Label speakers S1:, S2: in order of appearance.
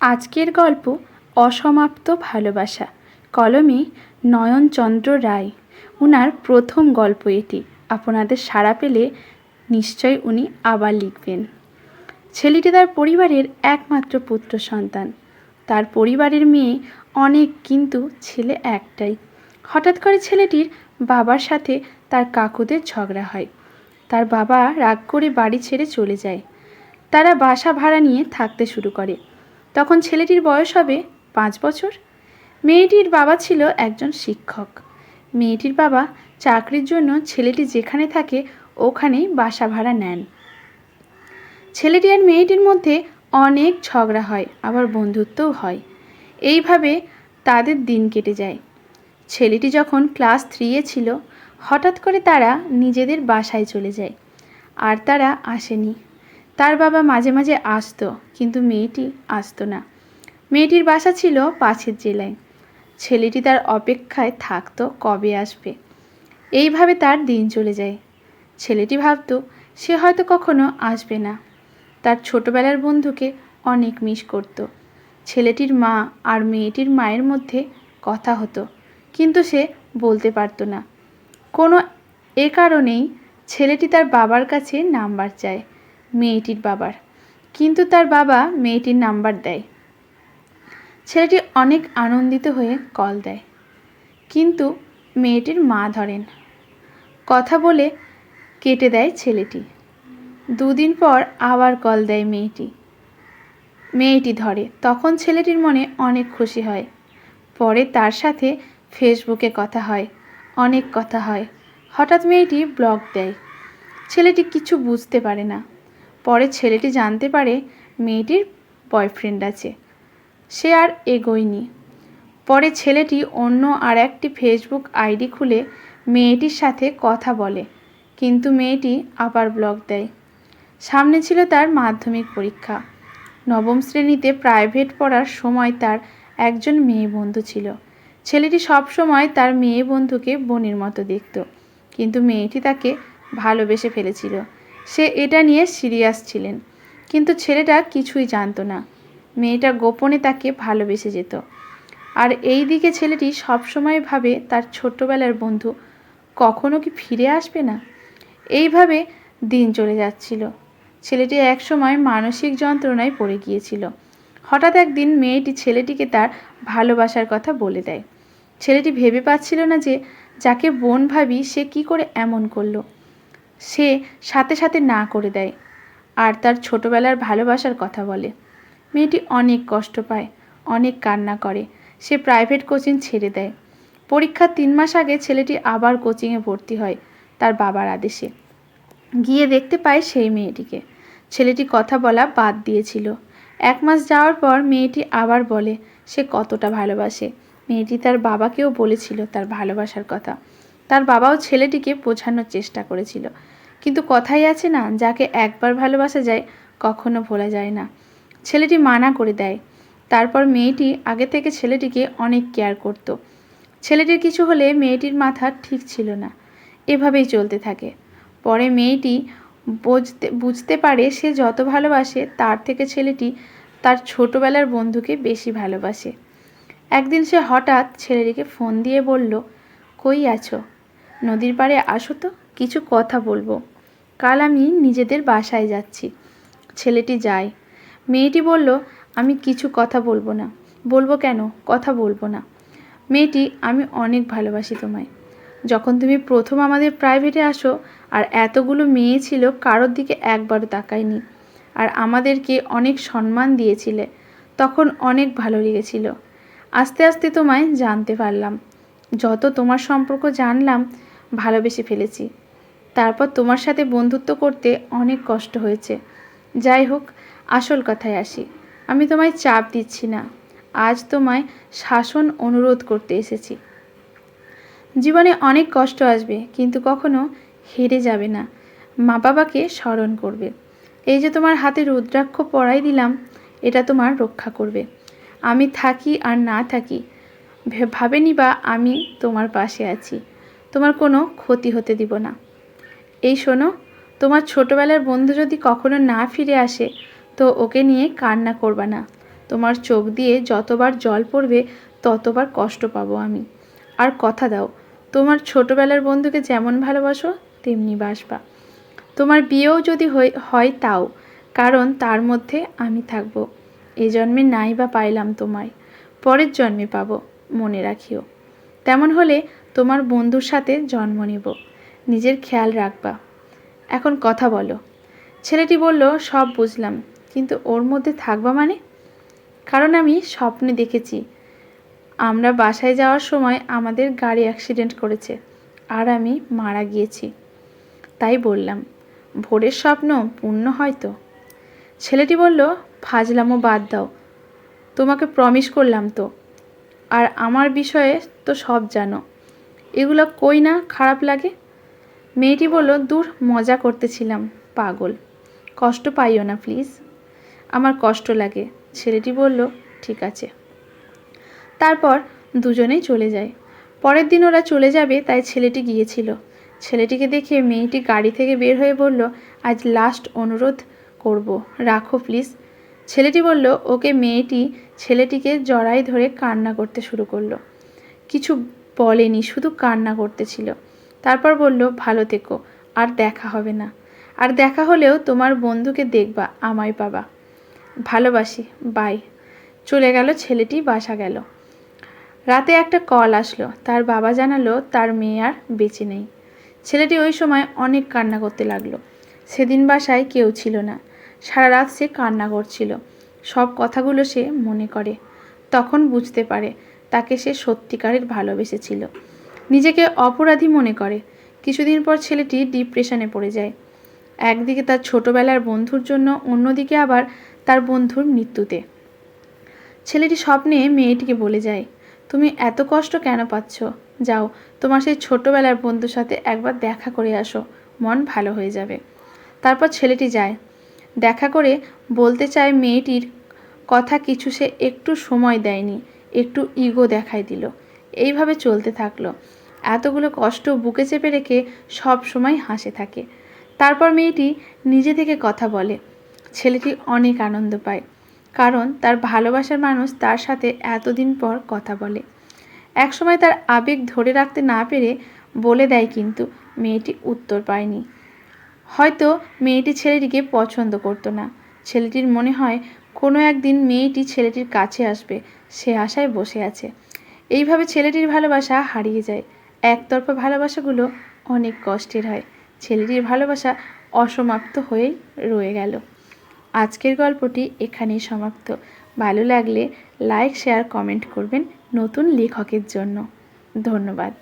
S1: আজকের গল্প অসমাপ্ত ভালোবাসা। কলমে নয়নচন্দ্র রায়। উনার প্রথম গল্প এটি। আপনাদের সাড়া পেলে নিশ্চয় উনি আবার লিখবেন। ছেলেটি তার পরিবারের একমাত্র পুত্র সন্তান। তার পরিবারের মেয়ে অনেক কিন্তু ছেলে একটাই। হঠাৎ করে ছেলেটির বাবার সাথে তার কাকুদের ঝগড়া হয়। তার বাবা রাগ করে বাড়ি ছেড়ে চলে যায়। তারা বাসা ভাড়া নিয়ে থাকতে শুরু করে। তখন ছেলেটির বয়স হবে পাঁচ বছর। মেয়েটির বাবা ছিল একজন শিক্ষক। মেয়েটির বাবা চাকরির জন্য ছেলেটি যেখানে থাকে ওখানেই বাসা ভাড়া নেন। ছেলেটি আর মেয়েটির মধ্যে অনেক ঝগড়া হয়, আবার বন্ধুত্বও হয়। এইভাবে তাদের দিন কেটে যায়। ছেলেটি যখন ক্লাস থ্রিয়ে ছিল, হঠাৎ করে তারা নিজেদের বাসায় চলে যায়, আর তারা আসেনি। তার বাবা মাঝে মাঝে আসতো, কিন্তু মেয়েটি আসতো না। মেয়েটির বাসা ছিল পাশের জেলায়। ছেলেটি তার অপেক্ষায় থাকতো কবে আসবে। এইভাবে তার দিন চলে যায়। ছেলেটি ভাবতো, সে হয়তো কখনো আসবে না। তার ছোটবেলার বন্ধুকে অনেক মিস করত। ছেলেটির মা আর মেয়েটির মায়ের মধ্যে কথা হতো, কিন্তু সে বলতে পারতো না। কোনো এ কারণেই ছেলেটি তার বাবার কাছে নাম্বার চায়। মেয়েটির বাবার। কিন্তু তার বাবা মেয়েটির নাম্বার দেয়। ছেলেটি অনেক আনন্দিত হয়ে কল দেয়। কিন্তু মেয়েটির মা ধরেন। কথা বলে কেটে দেয় ছেলেটি। দুদিন পর আবার কল দেয় মেয়েটি। মেয়েটি ধরে। তখন ছেলেটির মনে অনেক খুশি হয়। পরে তার সাথে ফেসবুকে কথা হয়। অনেক কথা হয়। হঠাৎ মেয়েটি ব্লগ দেয়। ছেলেটি কিছু বুঝতে পারে না। পরে ছেলেটি জানতে পারে মেয়েটির বয়ফ্রেন্ড আছে। সে আর এগোয়নি। পরে ছেলেটি অন্য আর একটি ফেসবুক আইডি খুলে মেয়েটির সাথে কথা বলে, কিন্তু মেয়েটি আবার ব্লগ দেয়। সামনে ছিল তার মাধ্যমিক পরীক্ষা। নবম শ্রেণীতে প্রাইভেট পড়ার সময় তার একজন মেয়ে বন্ধু ছিল। ছেলেটি সব সময় তার মেয়ে বন্ধুকে বোনের মতো দেখত, কিন্তু মেয়েটি তাকে ভালোবেসে ফেলেছিল। সে এটা নিয়ে সিরিয়াস ছিলেন। কিন্তু ছেলেটা কিছুই জানতো না। মেয়েটা গোপনে তাকে ভালোবেসে যেত। আর এই দিকে ছেলেটি সবসময় ভাবে তার ছোট্টবেলার বন্ধু কখনো কি ফিরে আসবে না? এইভাবে দিন চলে যাচ্ছিল। ছেলেটি একসময় মানসিক যন্ত্রণায় পড়ে গিয়েছিল। হঠাৎ একদিন মেয়েটি ছেলেটিকে তার ভালোবাসার কথা বলে দেয়। ছেলেটি ভেবে পাচ্ছিল না যে, যাকে বোন ভাবি সে কি করে এমন করল। সে সাথে সাথে না করে দেয় আর তার ছোটবেলার ভালোবাসার কথা বলে। মেয়েটি অনেক কষ্ট পায়, অনেক কান্না করে। সে প্রাইভেট কোচিং ছেড়ে দেয়। পরীক্ষার তিন মাস আগে ছেলেটি আবার কোচিংয়ে ভর্তি হয় তার বাবার আদেশে। গিয়ে দেখতে পায় সেই মেয়েটিকে। ছেলেটি কথা বলা বাদ দিয়েছিল। এক মাস যাওয়ার পর মেয়েটি আবার বলে, সে কতটা ভালোবাসে। মেয়েটি তার বাবাকেও বলেছিল তার ভালোবাসার কথা। তার বাবাও ছেলেটিকে বোঝানোর চেষ্টা করেছিল। কিন্তু কথাই আছে না, যাকে একবার ভালোবাসা যায়, কখনো ভোলা যায় না। ছেলেটি মানা করে দেয়। তারপর মেয়েটি আগে থেকে ছেলেটিকে অনেক কেয়ার করত। ছেলেটির কিছু হলে মেয়েটির মাথা ঠিক ছিল না। এভাবেই চলতে থাকে। পরে মেয়েটি বুঝতে বুঝতে পারে সে যত ভালোবাসে, তার থেকে ছেলেটি তার ছোটবেলার বন্ধুকে বেশি ভালোবাসে। একদিন সে হঠাৎ ছেলেটিকে ফোন দিয়ে বলল, কই আছো? নদীর পাড়ে আসো তো, কিছু কথা বলব। কাল আমি নিজেদের বাসায় যাচ্ছি। ছেলেটি যায়। মেয়েটি বলল, আমি কিছু কথা বলব না। বলব কেন? কথা বলব না। মেয়েটি, আমি অনেক ভালোবাসি তোমায়। যখন তুমি প্রথম আমাদের প্রাইভেটে আসো, আর এতগুলো মেয়ে ছিল, কারোর দিকে একবারও তাকায়নি। আর আমাদেরকে অনেক সম্মান দিয়েছিলে। তখন অনেক ভালো লেগেছিল। আস্তে আস্তে তোমায় জানতে পারলাম। যত তোমার সম্পর্ক জানলাম ভালোবেসে ফেলেছি। তারপর তোমার সাথে বন্ধুত্ব করতে অনেক কষ্ট হয়েছে। যাই হোক, আসল কথায় আসি। আমি তোমায় চাপ দিচ্ছি না। আজ তোমায় শাসন অনুরোধ করতে এসেছি। জীবনে অনেক কষ্ট আসবে, কিন্তু কখনো হেরে যাবে না। মা বাবাকে স্মরণ করবে। এই যে তোমার হাতে রুদ্রাক্ষ পরাই দিলাম, এটা তোমার রক্ষা করবে। আমি থাকি আর না থাকি ভাবেনি বা আমি তোমার পাশে আছি। তোমার কোনো ক্ষতি হতে দিব না। এই শোনো, তোমার ছোটোবেলার বন্ধু যদি কখনো না ফিরে আসে, তো ওকে নিয়ে কান্না করবা না। তোমার চোখ দিয়ে যতবার জল পড়বে, ততবার কষ্ট পাবো আমি। আর কথা দাও, তোমার ছোটোবেলার বন্ধুকে যেমন ভালোবাসো, তেমনি বাসবা। তোমার বিয়েও যদি হয় তাও, কারণ তার মধ্যে আমি থাকব। এ জন্মে নাই বা পাইলাম তোমায়, পরের জন্মে পাবো, মনে রাখিও। তেমন হলে তোমার বন্ধুর সাথে জন্ম নেব। নিজের খেয়াল রাখবা। এখন কথা বলো। ছেলেটি বলল, সব বুঝলাম, কিন্তু ওর মধ্যে থাকবা মানে? কারণ আমি স্বপ্নে দেখেছি। আমরা বাসায় যাওয়ার সময় আমাদের গাড়ি অ্যাক্সিডেন্ট করেছে, আর আমি মারা গিয়েছি। তাই বললাম, ভোরের স্বপ্ন পূর্ণ হয়তো। ছেলেটি বলল, ফাজলামো বাদ দাও, তোমাকে প্রমিস করলাম তো। আর আমার বিষয়ে তো সব জানো। এগুলো কই না, খারাপ লাগে? মেয়েটি বলল, দূর, মজা করতেছিলাম, পাগল। কষ্ট পাইও না, প্লিজ। আমার কষ্ট লাগে। ছেলেটি বলল, ঠিক আছে। তারপর দুজনেই চলে যায়। পরের দিন ওরা চলে যাবে, তাই ছেলেটি গিয়েছিল। ছেলেটিকে দেখে মেয়েটি গাড়ি থেকে বের হয়ে বলল, আজ লাস্ট অনুরোধ করব, রাখো, প্লিজ। ছেলেটি বলল, ওকে মেয়েটি ছেলেটিকে জড়াই ধরে কান্না করতে শুরু করল। কিছু বলেনি, শুধু কান্না করতেছিল। তারপর বলল, ভালো থেকো, আর দেখা হবে না। আর দেখা হলেও তোমার বন্ধুকে দেখবা, আমায় পাবা। ভালোবাসি, বাই। চলে গেল, ছেলেটি বাসা গেল। রাতে একটা কল আসলো, তার বাবা জানালো, তার মেয়ে আর বেঁচে নেই। ছেলেটি ওই সময় অনেক কান্না করতে লাগল। সেদিন বাসায় কেউ ছিল না। সারা রাত সে কান্না করছিল। সব কথাগুলো সে মনে করে, তখন বুঝতে পারে। তাকে সে সত্যিকারের ভালোবেসেছিল। নিজেকে অপরাধী মনে করে। কিছুদিন পর ছেলেটি ডিপ্রেশনে পড়ে যায়। একদিকে তার ছোটবেলার বন্ধুর জন্য, অন্যদিকে আবার তার বন্ধুর মৃত্যুতে। ছেলেটি স্বপ্নে মেয়েটিকে বলে যায়, তুমি এত কষ্ট কেন পাচ্ছ? যাও, তোমার সেই ছোটবেলার বন্ধুর সাথে একবার দেখা করে আসো, মন ভালো হয়ে যাবে। তারপর ছেলেটি যায়। দেখা করে বলতে চায়, মেয়েটির কথা কিছু সে একটু সময় দেয়নি। একটু ইগো দেখাই দিল। এইভাবে চলতে থাকল। এতগুলো কষ্ট বুকে চেপে রেখে সব সময় হাসে থাকে। তারপর মেয়েটি নিজে থেকে কথা বলে। ছেলেটি অনেক আনন্দ পায়। কারণ তার ভালোবাসার মানুষ তার সাথে এতদিন পর কথা বলে। একসময় তার আবেগ ধরে রাখতে না পেরে বলে দেয় কিন্তু মেয়েটি উত্তর পায়নি। হয়তো মেয়েটি ছেলেটিকে পছন্দ করতো না। ছেলেটির মনে হয় কোনো একদিন মেয়েটি ছেলেটির কাছে আসবে, সে আশায় বসে আছে। এইভাবে ছেলেটির ভালোবাসা হারিয়ে যায়। একতরফা ভালোবাসাগুলো অনেক কষ্টের হয়। ছেলেটির ভালোবাসা অসমাপ্ত হয়েই রয়ে গেল। আজকের গল্পটি এখানেই সমাপ্ত। ভালো লাগলে লাইক, শেয়ার, কমেন্ট করবেন নতুন লেখকের জন্য। ধন্যবাদ।